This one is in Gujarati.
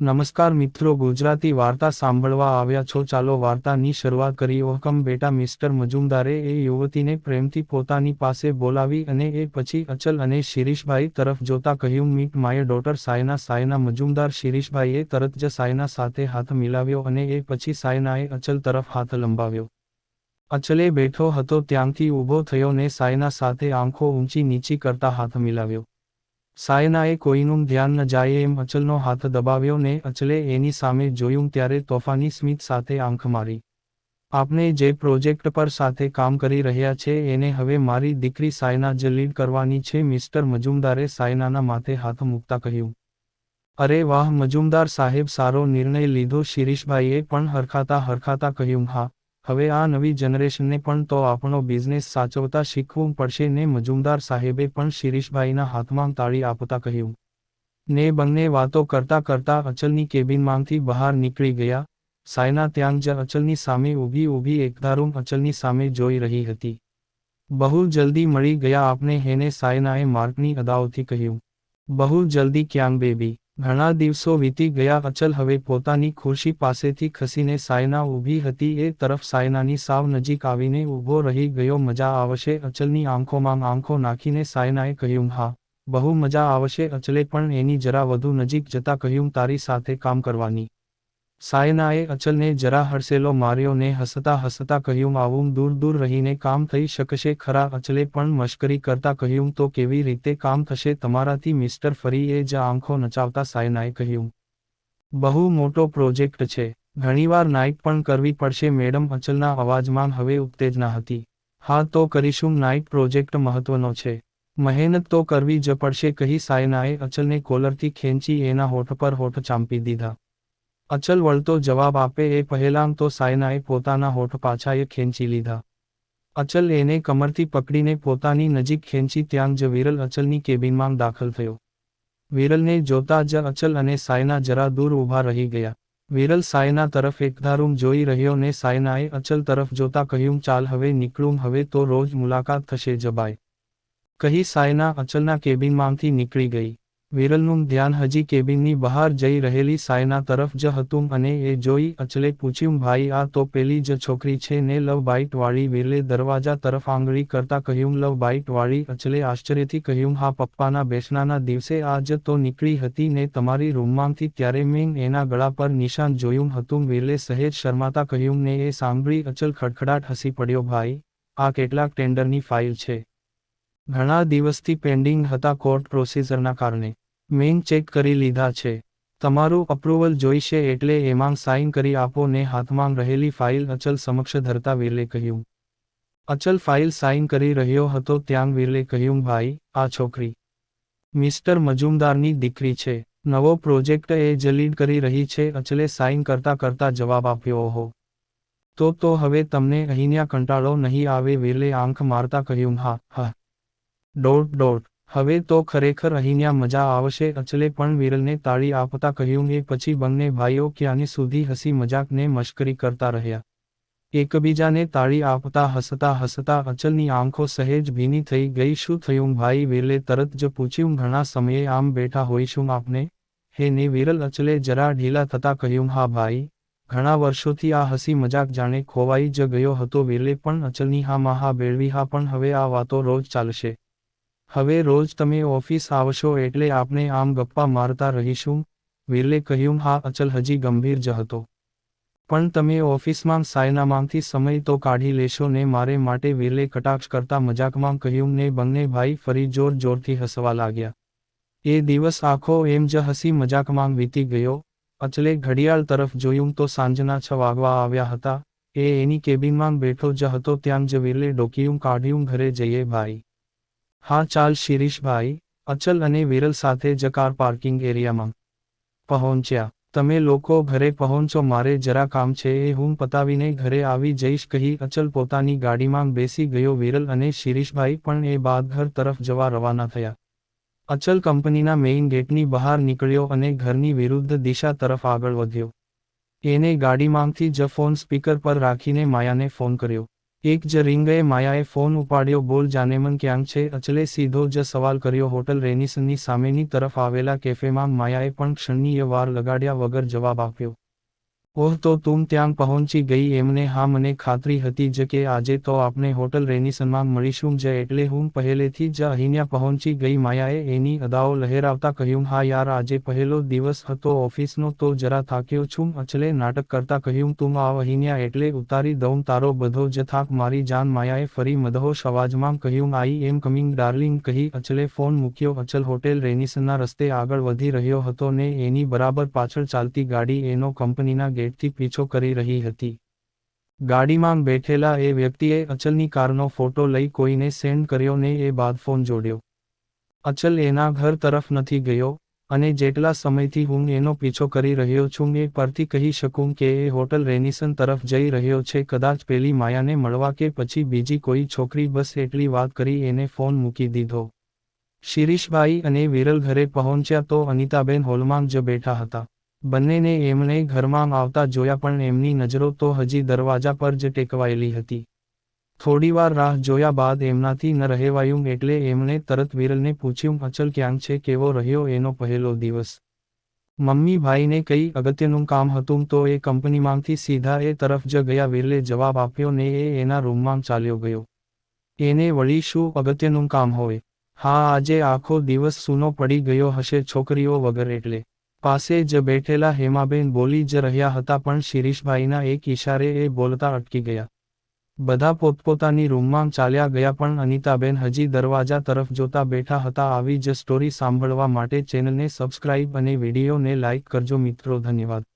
નમસ્કાર મિત્રો, ગુજરાતી વાર્તા સાંભળવા આવ્યા છો. ચાલો વાર્તાની શરૂઆત કરી ઓહકમ બેટા, મિસ્ટર મજુમદારે એ યુવતીને પ્રેમથી પોતાની પાસે બોલાવી અને એ પછી અચલ અને શિરીષભાઈ તરફ જોતા કહ્યું, meet my daughter Saina Saina Majumdar. શિરીષભાઈએ તરત જ સાયના સાથે હાથ મિલાવ્યો અને એ પછી સાયનાએ અચલ તરફ હાથ લંબાવ્યો. અચલે બેઠો હતો, ત્યાંથી ઊભો થયો ને સાયના સાથે આંખો ઊંચી નીચી કરતા હાથ મિલાવ્યો. સાયનાએ કોઈનું ધ્યાન ન જાય એમ અચલનો હાથ દબાવ્યો ને અચલે એની સામે જોયું ત્યારે તોફાની સ્મિત સાથે આંખ મારી. આપણે જે પ્રોજેક્ટ પર સાથે કામ કરી રહ્યા છે એને હવે મારી દીકરી સાયના જ લીડ કરવાની છે, મિસ્ટર મજુમદારે સાયનાના માથે હાથ મૂકતા કહ્યું. અરે વાહ, મજુમદાર સાહેબ, સારો નિર્ણય લીધો, શિરીષભાઈએ પણ હરખાતા હરખાતા કહ્યું, હા હવે આ નવી જનરેશનને પણ તો આપણો બિઝનેસ સાચવતા શીખવું પડશે ને મજુમદાર સાહેબે પણ શિરીષભાઈના હાથમાં તાળી આપતા કહ્યું. ને બંને વાતો કરતા કરતા અચલની કેબિનમાંથી બહાર નીકળી ગયા. સાયના ત્યાં જ અચલની સામે ઊભી ઊભી એકધારું અચલની સામે જોઈ રહી હતી. બહુ જલ્દી મળી ગયા આપને, હેને સાયનાએ માર્કની અદાઓથી કહ્યું. બહુ જલ્દી ક્યાં બેબી? ઘણા દિવસો વીતી ગયા, અચલ હવે પોતાની ખુરશી પાસેથી ખસીને સાયના ઊભી હતી. એ તરફ સાયનાની સાવ નજીક આવીને ઊભો રહી ગયો. મજા આવશે અચલની આંખોમાં આંખો નાખીને, સાયનાએ કહ્યું. હા, બહુ મજા આવશે અચલે, પણ એની જરા વધુ નજીક જતા કહ્યું, તારી સાથે કામ કરવાની. સાયનાએ અચલને જરા હડસેલો માર્યો ને હસતા હસતા કહ્યું, આવું દૂર દૂર રહીને કામ થઈ શકશે? ખરા, અચલે પણ મશ્કરી કરતા કહ્યું, તો કેવી રીતે કામ થશે? તમારાથી મિસ્ટર ફરી એ જ આંખો નચાવતા સાયનાએ કહ્યું. બહુ મોટો પ્રોજેક્ટ છે. ઘણીવાર નાઇટ પણ કરવી પડશે. મેડમ, અચલના અવાજમાં હવે ઉત્તેજના હતી. હા, તો કરીશું. નાઇટ પ્રોજેક્ટ મહત્વનો છે. મહેનત તો કરવી જ પડશે, કહી સાયનાએ અચલને કોલરથી ખેંચી એના હોઠ પર હોઠ ચાંપી દીધા. અચલ વળતો જવાબ આપે એ પહેલાં તો સાયનાએ પોતાના હોઠ પાછાએ ખેંચી લીધા. અચલ એને કમરથી પકડીને પોતાની નજીક ખેંચી ત્યાં જ વિરલ અચલની કેબિનમાં દાખલ થયો. વિરલને જોતા જ અચલ અને સાયના જરા દૂર ઊભા રહી ગયા. વિરલ સાયના તરફ એકધારૂમ જોઈ રહ્યો ને સાયનાએ અચલ તરફ જોતા કહ્યું, ચાલ હવે નીકળું, હવે તો રોજ મુલાકાત થશે જબાય કહી સાયના અચલના કેબિનમાંથી નીકળી ગઈ. વિરલનું ધ્યાન હજી કેબિનની બહાર જઈ રહેલી સાયના તરફ જ હતું અને એ જોઈ અચલે પૂછ્યું, ભાઈ, આ તો પેલી જ છોકરી છે ને લવ બાઇટ વાળી વિરલે દરવાજા તરફ આંગળી કરતા કહ્યું, લવ બાઇટ વાળી અચલે આશ્ચર્યથી કહ્યું, હા, પપ્પાના બેસનાના દિવસે આ જ તો નીકળી હતી ને તમારી રૂમમાંથી ત્યારે મેં એના ગળા પર નિશાન જોયું હતું. વિરલે સહેજ શરમાતા કહ્યું, ને એ સાંભળી અચલ ખડખડાટ હસી પડ્યો, ભાઈ. આ કેટલાક ટેન્ડરની ફાઇલ છે. ઘણા દિવસથી પેન્ડિંગ હતા કોર્ટ પ્રોસીજરના કારણે. મેં ચેક કરી લીધા છે. તમારું અપ્રુવલ જોઈશે એટલે એમાં સાઇન કરી આપો ને હાથમાં રહેલી ફાઇલ અચલ સમક્ષ ધરતા વિરલે કહ્યું. અચલ ફાઇલ સાઇન કરી રહ્યો હતો ત્યાં વિરલે કહ્યું, ભાઈ, આ છોકરી. મિસ્ટર મજુમદારની દીકરી છે. નવો પ્રોજેક્ટ એ જ લીડ કરી રહી છે. અચલે સાઇન કરતા કરતા જવાબ આપ્યો હો તો તો હવે તમને અહીંયા કંટાળો નહીં આવે. વિરલે આંખ મારતા કહ્યું, હા હા. ડોટ ડોટ હવે તો ખરેખર અહીંયા મજા આવશે. અચલે પણ વિરલને તાળી આપતા કહ્યું એ પછી બંને ભાઈઓ ક્યાંની સુધી હસી મજાકને મશ્કરી કરતા રહ્યા. એકબીજાને તાળી આપતા હસતા હસતા અચલની આંખો સહેજ ભીની થઈ ગઈ. શું થયું ભાઈ વિરલે? તરત જ પૂછ્યું, ઘણા સમયે આમ બેઠા હોઈશું આપને? હે ને વિરલ, અચલે જરા ઢીલા થતા કહ્યું, હા ભાઈ. ઘણા વર્ષોથી આ હસી મજાક જાણે ખોવાઈ જ ગયો હતો વિરલે પણ અચલની હા માં હા બેળવી હા પણ હવે આ વાતો રોજ ચાલશે. હવે રોજ તમે ઓફિસ આવશો એટલે આપણે આમ ગપ્પા મારતા રહીશું. વિરલે કહ્યું, હા, અચલ, હજી ગંભીર જ હતો. પણ તમે ઓફિસમાં સાયનામાંથી સમય તો કાઢી લેશો ને મારે માટે વિરલે કટાક્ષ કરતા મજાકમાં કહ્યું, ને બંને ભાઈ ફરી જોર જોરથી હસવા લાગ્યા. એ દિવસ આખો એમ જ હસી મજાકમાં વીતી ગયો. અચલે ઘડિયાળ તરફ જોયું તો સાંજના છ વાગવા આવ્યા હતા. એ એની કેબિનમાં બેઠો જ હતો, ત્યાં જ વિરલે ડોકિયું કાઢ્યું, ઘરે જઈએ, ભાઈ. હા, ચાલ શિરીષભાઈ, અચલ અને વિરલ સાથે જ કાર પાર્કિંગ એરિયામાં પહોંચ્યા. તમે લોકો ઘરે પહોંચો, મારે જરા કામ છે, એ હું પતાવીને ઘરે આવી જઈશ, કહી અચલ પોતાની ગાડીમાં બેસી ગયો. વિરલ અને શિરીષભાઈ પણ એ બાદ ઘર તરફ જવા રવાના થયા. અચલ કંપનીના મેઇન ગેટની બહાર નીકળ્યો અને ઘરની વિરુદ્ધ દિશા તરફ આગળ વધ્યો. એને ગાડીમાંથી જ ફોન સ્પીકર પર રાખીને માયાને ફોન કર્યો. એક જ રિંગએ માયાએ ફોન ઉપાડ્યો, બોલ જાનેમન ક્યાં છે? અચલે સીધો જ સવાલ કર્યો, હોટલ રેનિસનની સામેની તરફ આવેલા કેફેમાં માયાએ પણ ક્ષણનીય વાર લગાડ્યા વગર જવાબ આપ્યો. ઓહ, તો તું ત્યાં પહોંચી ગઈ એમને હા મને ખાતરી હતી જ કે આજે તો આપણે હોટલ રેનિસનમાં મળીશું જ એટલે હું પહેલેથી જ અહીંયા પહોંચી ગઈ માયાએ એની અદાઓ લહેરાવતા કહ્યું, હા યાર, આજે પહેલો દિવસ હતો ઓફિસનો, તો જરા થાક્યો છું અચલે નાટક કરતા કહ્યું તું આવ અહીંયા એટલે ઉતારી દઉં, તારો બધો જ થાક, મારી જાન માયાએ ફરી મદહોશ અવાજમાં કહ્યું આઈ એમ કમિંગ ડાર્લિંગ કહી અચલે ફોન મૂક્યો અચલ હોટેલ રેનિસનના રસ્તે આગળ વધી રહ્યો હતો ને એની બરાબર પાછળ ચાલતી ગાડી એનો કંપનીના ગેટથી પીછો કરી રહી હતી. ગાડીમાં બેઠેલા એ વ્યક્તિએ અચલની કારનો ફોટો લઈ કોઈને સેન્ડ કર્યો ને એ બાદ ફોન જોડ્યો. અચલ એના ઘર તરફ નથી ગયો, અને જેટલા સમયથી હું એનો પીછો કરી રહ્યો છું એ પરથી કહી શકું કે એ હોટલ રેનિસન તરફ જઈ રહ્યો છે, કદાચ પેલી માયાને મળવા કે પછી બીજી કોઈ છોકરી, બસ એટલી વાત કરી એને ફોન મૂકી દીધો. શિરીષભાઈ અને વિરલ ઘરે પહોંચ્યા તો અનિતાબેન હોલમાં જ બેઠા હતા. બંનેને એમણે ઘરમાં આવતા જોયા પણ એમની નજરો તો હજી દરવાજા પર જ ટેકવાયેલી હતી. થોડીવાર રાહ જોયા બાદ એમનાથી ન રહેવાયું એટલે એમણે તરત વિરલને પૂછ્યું, અચલ ક્યાં છે? કેવો રહ્યો એનો પહેલો દિવસ? મમ્મી ભાઈને કઈ અગત્યનું કામ હતું તો એ કંપનીમાંથી સીધા એ તરફ જ ગયા. વિરલે જવાબ આપ્યો, ને એ એના રૂમમાં ચાલ્યો ગયો. એને વળી શું અગત્યનું કામ હોય? હા, આજે આખો દિવસ સૂનો પડી ગયો હશે છોકરીઓ વગર એટલે. પાસે જ બેઠેલા હેમાબેન બોલી જ રહ્યા હતા પણ શિરીષભાઈના એક ઇશારે એ બોલતા અટકી ગયા. બધા પોતપોતાની રૂમમાં ચાલ્યા ગયા પણ અનિતાબેન હજી દરવાજા તરફ જોતા બેઠા હતા આવી જ સ્ટોરી સાંભળવા માટે ચેનલને સબસ્ક્રાઇબ અને વિડીયોને લાઇક કરજો મિત્રો, ધન્યવાદ.